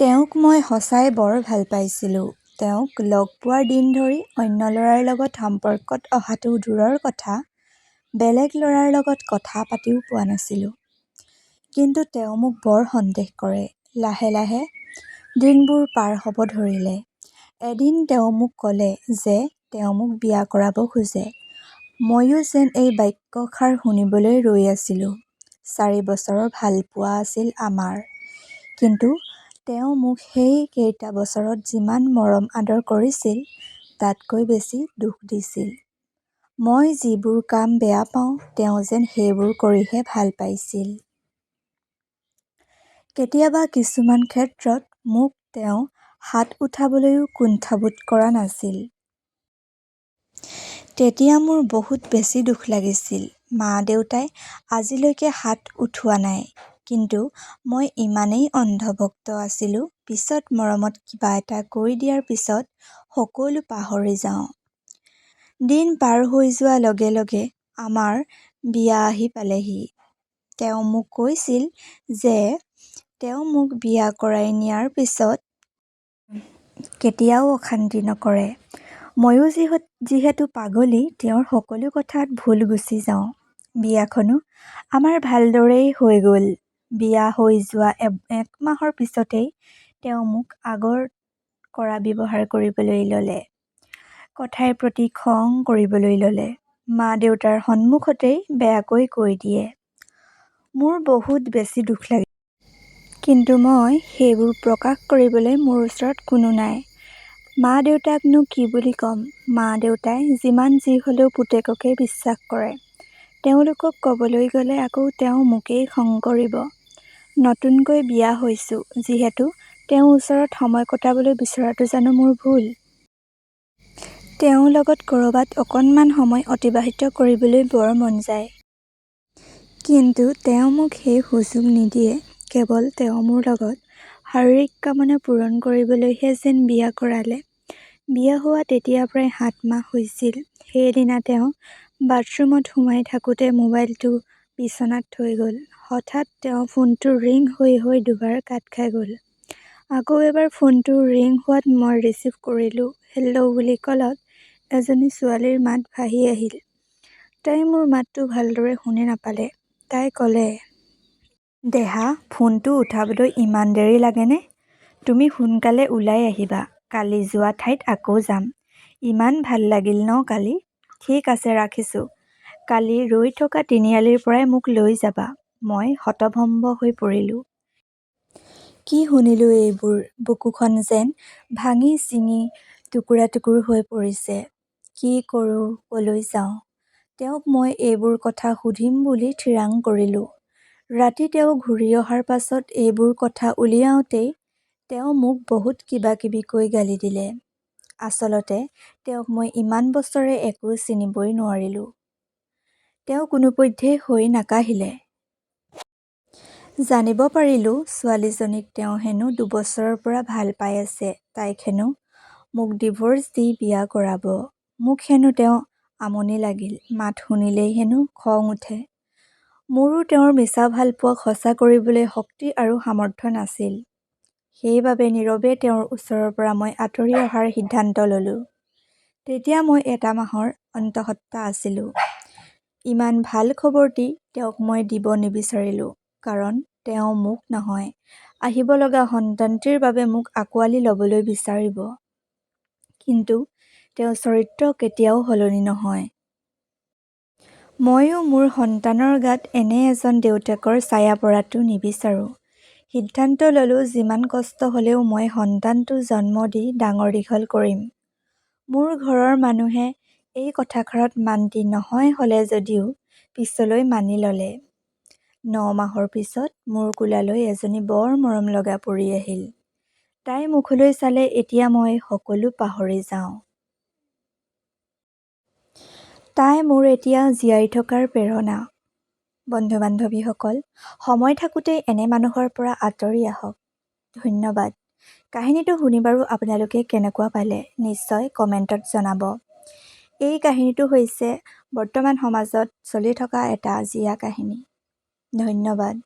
তেওঁক মই সঁচাই বৰ ভাল পাইছিলোঁ। তেওঁক লগ পোৱাৰ দিন ধৰি অন্য ল'ৰাৰ লগত সম্পৰ্কত অহাটো দূৰৰ কথা বেলেগ ল'ৰাৰ লগত কথা পাতিও পোৱা নাছিলোঁ। কিন্তু তেওঁ মোক বৰ সন্দেহ কৰে। লাহে লাহে দিনবোৰ পাৰ হ'ব ধৰিলে। এদিন তেওঁ মোক ক'লে যে তেওঁ মোক বিয়া কৰাব খোজে। ময়ো যেন এই বাক্যষাৰ শুনিবলৈ ৰৈ আছিলোঁ। চাৰি বছৰৰ ভালপোৱা আছিল আমাৰ। কিন্তু তেওঁ মোক সেই কেইটা বছৰত যিমান মৰম আদৰ কৰিছিল তাতকৈ বেছি দুখ দিছিল। মই যিবোৰ কাম বেয়া পাওঁ তেওঁ যেন সেইবোৰ কৰিহে ভাল পাইছিল। কেতিয়াবা কিছুমান ক্ষেত্ৰত মোক তেওঁ হাত উঠাবলৈও কুণ্ঠাবোধ কৰা নাছিল। তেতিয়া মোৰ বহুত বেছি দুখ লাগিছিল। মা-দেউতাই আজিলৈকে হাত উঠোৱা নাই। কিন্তু মই ইমানেই অন্ধভক্ত আছিলোঁ পিছত মৰমত কিবা এটা কৈ দিয়াৰ পিছত সকলো পাহৰি যাওঁ। দিন পাৰ হৈ যোৱাৰ লগে লগে আমাৰ বিয়া আহি পালেহি। তেওঁ মোক কৈছিল যে তেওঁ মোক বিয়া কৰাই নিয়াৰ পিছত কেতিয়াও অশান্তি নকৰে। ময়ো যিহেতু পাগলী তেওঁৰ সকলো কথাত ভুল গুচি যাওঁ। বিয়াখনো আমাৰ ভালদৰেই হৈ গ'ল। বিয়া হৈ যোৱা একমাহৰ পিছতেই তেওঁ মোক আগৰ কৰা ব্যৱহাৰ কৰিবলৈ ল'লে। কথাই প্ৰতি খং কৰিবলৈ ল'লে। মা-দেউতাৰ সন্মুখতেই বেয়াকৈ কৈ দিয়ে। মোৰ বহুত বেছি দুখ লাগিছিল। কিন্তু মই সেইবোৰ প্ৰকাশ কৰিবলৈ মোৰ ওচৰত কোনো নাই। মা-দেউতাকনো কি বুলি ক'ম। মা-দেউতাই যিমান যি হ'লেও পুতেককেই বিশ্বাস কৰে। তেওঁলোকক ক'বলৈ গ'লে আকৌ তেওঁ মোকেই খং কৰিব। নতুনকৈ বিয়া হৈছোঁ যিহেতু তেওঁৰ ওচৰত সময় কটাবলৈ বিচৰাটো জানো মোৰ ভুল? তেওঁৰ লগত ক'ৰবাত অকণমান সময় অতিবাহিত কৰিবলৈ বৰ মন যায়। কিন্তু তেওঁ মোক সেই সুযোগ নিদিয়ে কেৱল তেওঁ মোৰ লগত শাৰীৰিক কামনা পূৰণ কৰিবলৈহে যেন বিয়া কৰালে। বিয়া হোৱা তেতিয়া প্ৰায় সাত মাহ হৈছিল। সেইদিনা তেওঁ বাথৰুমত সোমাই থাকোতে মোবাইলটো বিছনাত থৈ গ'ল। হঠাৎ তেওঁৰ ফোনটো ৰিং হৈ হৈ দুবাৰ কাট খাই গ'ল। আকৌ এবাৰ ফোনটো ৰিং হোৱাত মই ৰিচিভ কৰিলোঁ। হেল্ল' বুলি ক'লত এজনী ছোৱালীৰ মাত ভাহি আহিল। তাই মোৰ মাতটো ভালদৰে শুনি নাপালে। তাই ক'লে। দেহা ফোনটো উঠাবলৈ ইমান দেৰি লাগেনে? তুমি সোনকালে ওলাই আহিবা। কালি যোৱা ঠাইত আকৌ যাম। ইমান ভাল লাগিল ন কালি? ঠিক আছে ৰাখিছোঁ। কালি ৰৈ থকা তিনিআলিৰ পৰাই মোক লৈ যাবা। মই হতভম্ব হৈ পৰিলোঁ। কি শুনিলোঁ এইবোৰ? বুকুখন যেন ভাঙি ছিঙি টুকুৰা টুকুৰ হৈ পৰিছে। কি কৰোঁ ক'লৈ যাওঁ? তেওঁক মই এইবোৰ কথা সুধিম বুলি ঠিৰাং কৰিলোঁ। ৰাতি তেওঁ ঘূৰি অহাৰ পাছত এইবোৰ কথা উলিয়াওঁতেই তেওঁ মোক বহুত কিবা কিবি কৈ গালি দিলে। আচলতে তেওঁক মই ইমান বছৰে একো চিনিবই নোৱাৰিলোঁ। তেওঁ কোনোপধ্যেই হৈ নাকাঢ়িলে। জানিব পাৰিলোঁ ছোৱালীজনীক তেওঁ হেনো দুবছৰৰ পৰা ভাল পাই আছে। তাইক হেনো মোক ডিভ'ৰ্চ দি বিয়া কৰাব। মোক হেনো তেওঁৰ আমনি লাগিল। মাত শুনিলেই হেনো খং উঠে। মোৰো তেওঁৰ মিছা ভালপোৱাক সঁচা কৰিবলৈ শক্তি আৰু সামৰ্থ্য নাছিল। সেইবাবে নীৰৱে তেওঁৰ ওচৰৰ পৰা মই আঁতৰি অহাৰ সিদ্ধান্ত ল'লোঁ। তেতিয়া মই এটা মাহৰ অন্তঃসত্ত্বা আছিলোঁ। ইমান ভাল খবৰটি তেওঁক মই দিব নিবিচাৰিলোঁ। কাৰণ তেওঁ মোক নহয় আহিব লগা সন্তানটিৰ বাবে মোক আঁকোৱালি ল'বলৈ বিচাৰিব। কিন্তু তেওঁৰ চৰিত্ৰ কেতিয়াও সলনি নহয়। ময়ো মোৰ সন্তানৰ গাত এনে এজন দেউতাকৰ ছায়া পৰাটো নিবিচাৰোঁ। সিদ্ধান্ত ল'লোঁ যিমান কষ্ট হ'লেও মই সন্তানটো জন্ম দি ডাঙৰ দীঘল কৰিম। মোৰ ঘৰৰ মানুহে এই কথাষাৰত মান্তি নহয় হ'লে যদিও পিছলৈ মানি ল'লে। ন মাহৰ পিছত মোৰ কোলালৈ এজনী বৰ মৰমলগা পৰী আহিল। তাইৰ মুখলৈ চালে এতিয়া মই সকলো পাহৰি যাওঁ। তাই মোৰ এতিয়া জীয়াই থকাৰ প্ৰেৰণা। বন্ধু-বান্ধৱীসকল সময় থাকোঁতেই এনে মানুহৰ পৰা আঁতৰি আহক। ধন্যবাদ। কাহিনীটো শুনি বাৰু আপোনালোকে কেনেকুৱা পালে নিশ্চয় কমেন্টত জনাব। এই কাহিনীটো হৈছে বৰ্তমান সমাজত চলি থকা এটা জীয়া কাহিনী। ধন্যবাদ।